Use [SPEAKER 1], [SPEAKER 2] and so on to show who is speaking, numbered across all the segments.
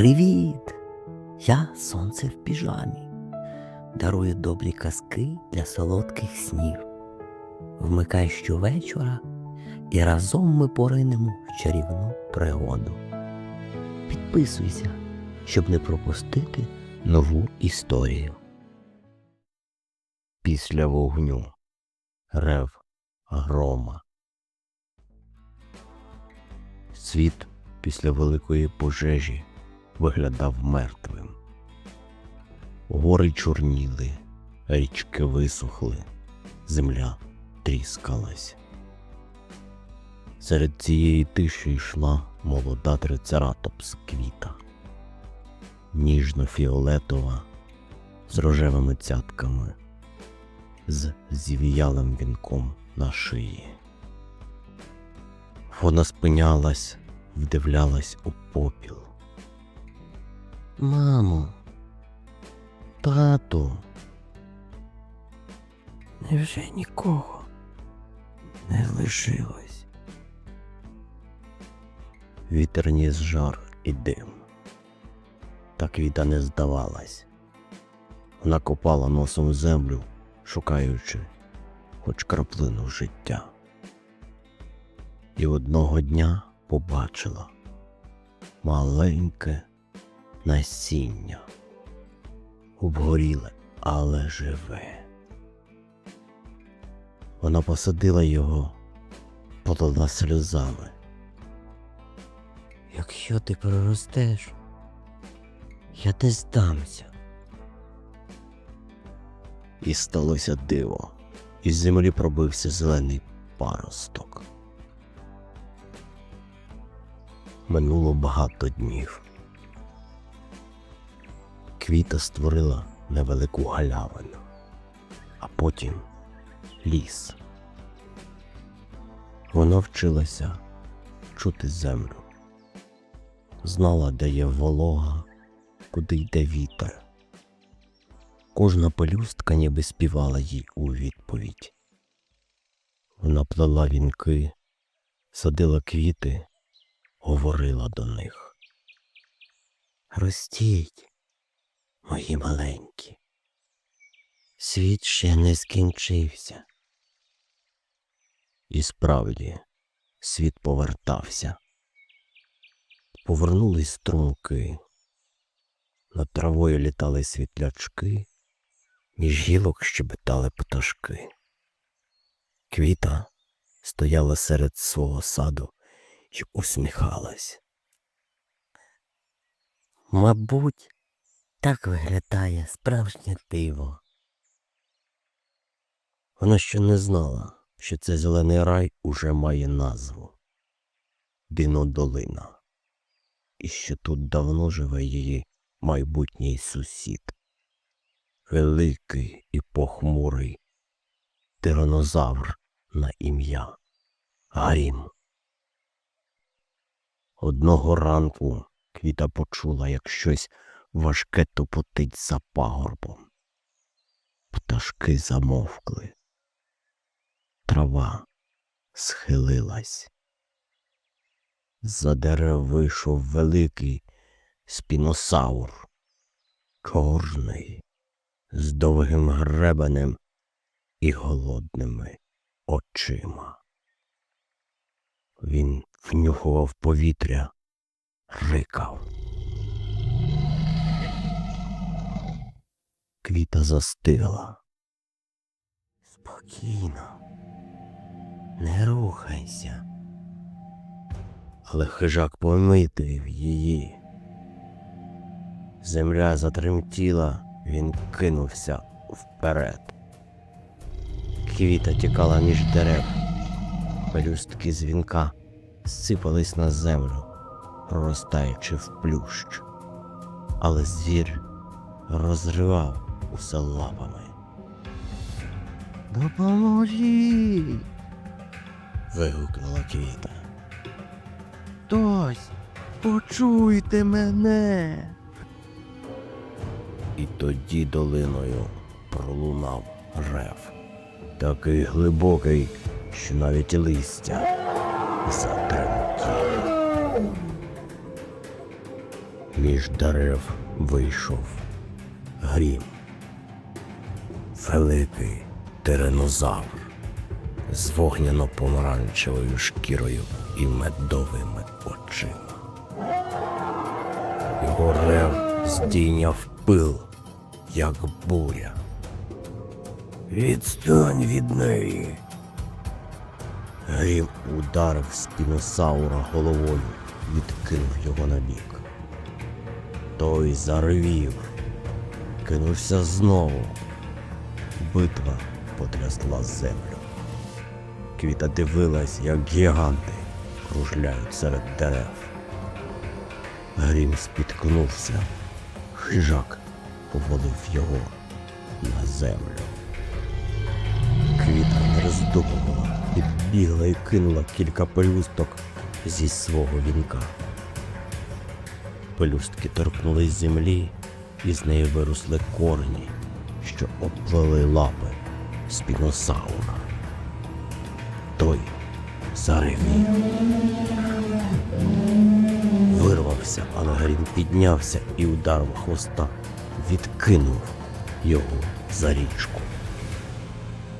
[SPEAKER 1] Привіт! Я сонце в піжамі. Дарую добрі казки для солодких снів. Вмикай щовечора, і разом ми поринемо в чарівну пригоду. Підписуйся, щоб не пропустити нову історію. Після вогню рев грома. Світ після великої пожежі виглядав мертвим. Гори чорніли, річки висохли, земля тріскалась. Серед цієї тиші йшла молода трицератопс квіта, ніжно-фіолетова, з рожевими цятками, з зів'ялим вінком на шиї. Вона спинялась, вдивлялась у попіл. Мамо, тату. Невже нікого не лишилось? Вітер ніс жар і дим. Та квіта не здавалась. Вона копала носом землю, шукаючи хоч краплину життя. І одного дня побачила маленьке насіння. Обгоріле, але живе. Вона посадила його, полила сльозами. Якщо ти проростеш, я не здамся. І сталося диво. Із землі пробився зелений паросток. Минуло багато днів. Квіта створила невелику галявину, а потім ліс. Вона вчилася чути землю, знала, де є волога, куди йде вітер. Кожна пелюстка ніби співала їй у відповідь. Вона плела вінки, садила квіти, говорила до них. Ростіть, мої маленькі. Світ ще не скінчився. І справді світ повертався. Повернулись струмки. Над травою літали світлячки, між гілок щебетали пташки. Квіта стояла серед свого саду і усміхалась. Мабуть, так виглядає справжнє диво. Вона ще не знала, що цей зелений рай уже має назву Динодолина, і що тут давно живе її майбутній сусід, великий і похмурий тиранозавр на ім'я Гарім. Одного ранку Квіта почула, як щось важке тупотить за пагорбом. Пташки замовкли. Трава схилилась. За дерев вийшов великий спіносаур, чорний, з довгим гребенем і голодними очима. Він внюхував повітря, рикав. Квіта застигла. Спокійно, не рухайся. Але хижак помітив її. Земля затремтіла, він кинувся вперед. Квіта тікала між дерев. Пелюстки дзвінка сипались на землю, проростаючи в плющ. Але звір розривав усе лапами. Допоможіть. вигукнула квіта. Хтось, почуйте мене. І тоді долиною пролунав рев, такий глибокий, що навіть листя затремтіли. Між дерев вийшов грім. Великий тиренозавр з вогняно-помаранчевою шкірою і медовими очима. Його рев здійняв пил, як буря. Відстань від неї. Грім ударив спіносаура головою, відкинув його на бік. Той заревів, кинувся знову. Битва потрясла землю. Квіта дивилась, як гіганти кружляють серед дерев. Грім спіткнувся. Хижак повалив його на землю. Квіта не роздумувала, підбігла і кинула кілька пелюсток зі свого вінка. Пелюстки торкнулись землі, і з неї виросли корені, що обплели лапи спіносаура. Той заревів. Вирвався, але Грім піднявся і ударом хвоста відкинув його за річку.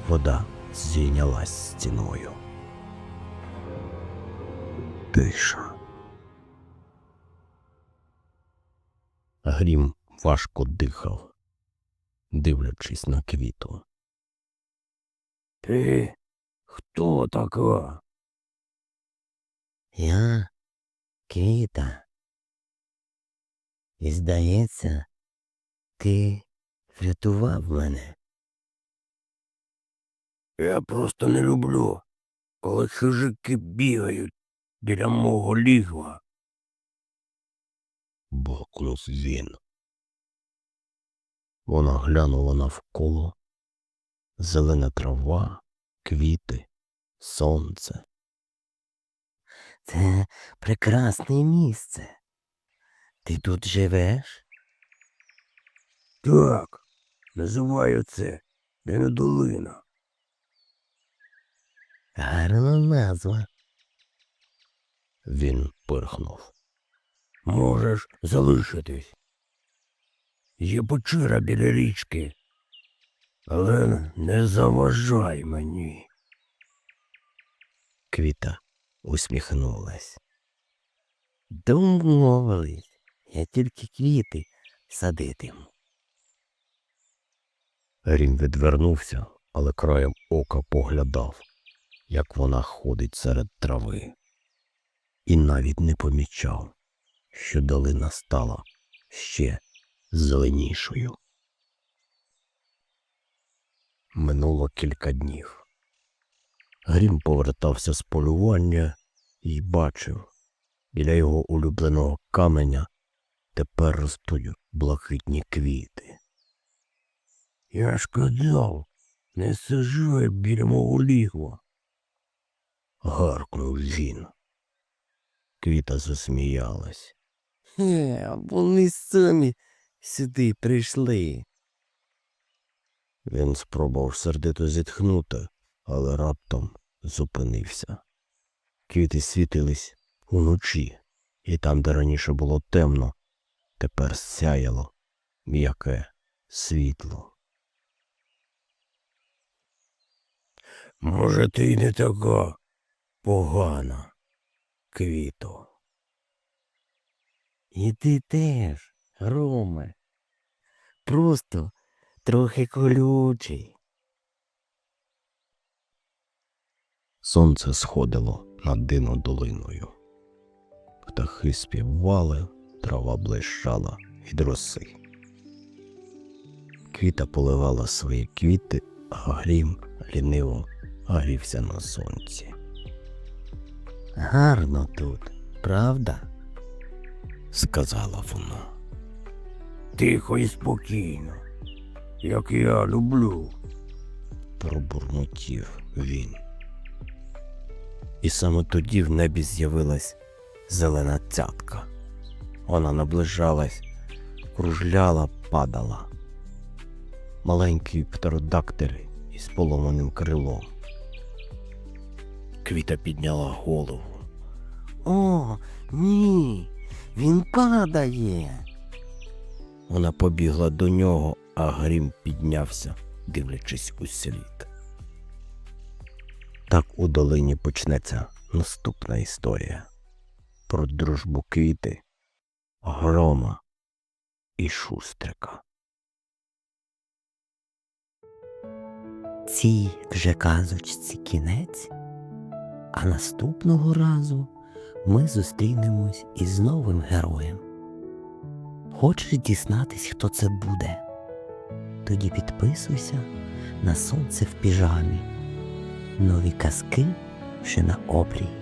[SPEAKER 1] Вода зійнялась стіною. Тиша. Грім важко дихав, дивлячись на квіту. Ти хто така?
[SPEAKER 2] Я Квіта. І здається, ти врятував мене.
[SPEAKER 1] Я просто не люблю, коли хижаки бігають біля мого лігва. Бокнув він. Вона глянула навколо. Зелена трава, квіти, сонце.
[SPEAKER 2] Це прекрасне місце. Ти тут живеш?
[SPEAKER 1] Так, називаю це Денедолина.
[SPEAKER 2] Гарна назва.
[SPEAKER 1] Він пирхнув. Можеш залишитись. Є печера біля річки, але не заважай мені. Квіта усміхнулась.
[SPEAKER 2] Домовились. Я тільки квіти садитиму.
[SPEAKER 1] Рім відвернувся, але краєм ока поглядав, як вона ходить серед трави, і навіть не помічав, що долина стала ще зеленішою. Минуло кілька днів. Грім повертався з полювання і бачив, біля його улюбленого каменя тепер ростуть блакитні квіти. Я ж казав, не сажай біля мого лігва. Гаркнув він. Квіта засміялась.
[SPEAKER 2] Хе, вони самі сюди прийшли.
[SPEAKER 1] Він спробував сердито зітхнути, але раптом зупинився. Квіти світились уночі, і там, де раніше було темно, тепер сяяло м'яке світло. Може, ти й не така погана, квіто.
[SPEAKER 2] І ти теж, Роме. Просто трохи колючий.
[SPEAKER 1] Сонце сходило над дино долиною. Птахи співали, трава блищала від роси. Квіта поливала свої квіти, а грім ліниво грівся на сонці.
[SPEAKER 2] Гарно тут, правда?
[SPEAKER 1] сказала вона. Тихо і спокійно, як я люблю, пробурмотів він. І саме тоді в небі з'явилась зелена цятка. Вона наближалась, кружляла, падала. Маленький птеродактиль із поломаним крилом. Квіта підняла голову.
[SPEAKER 2] О, ні. Він падає. Вона побігла до нього, а Грім піднявся, дивлячись у слід. Так у долині почнеться наступна історія про дружбу квіти, грома і шустрика. Цій вже казочці кінець, а наступного разу ми зустрінемось із новим героєм. Хочеш дізнатись, хто це буде? Тоді підписуйся на сонце в піжамі. Нові казки ще на обрії.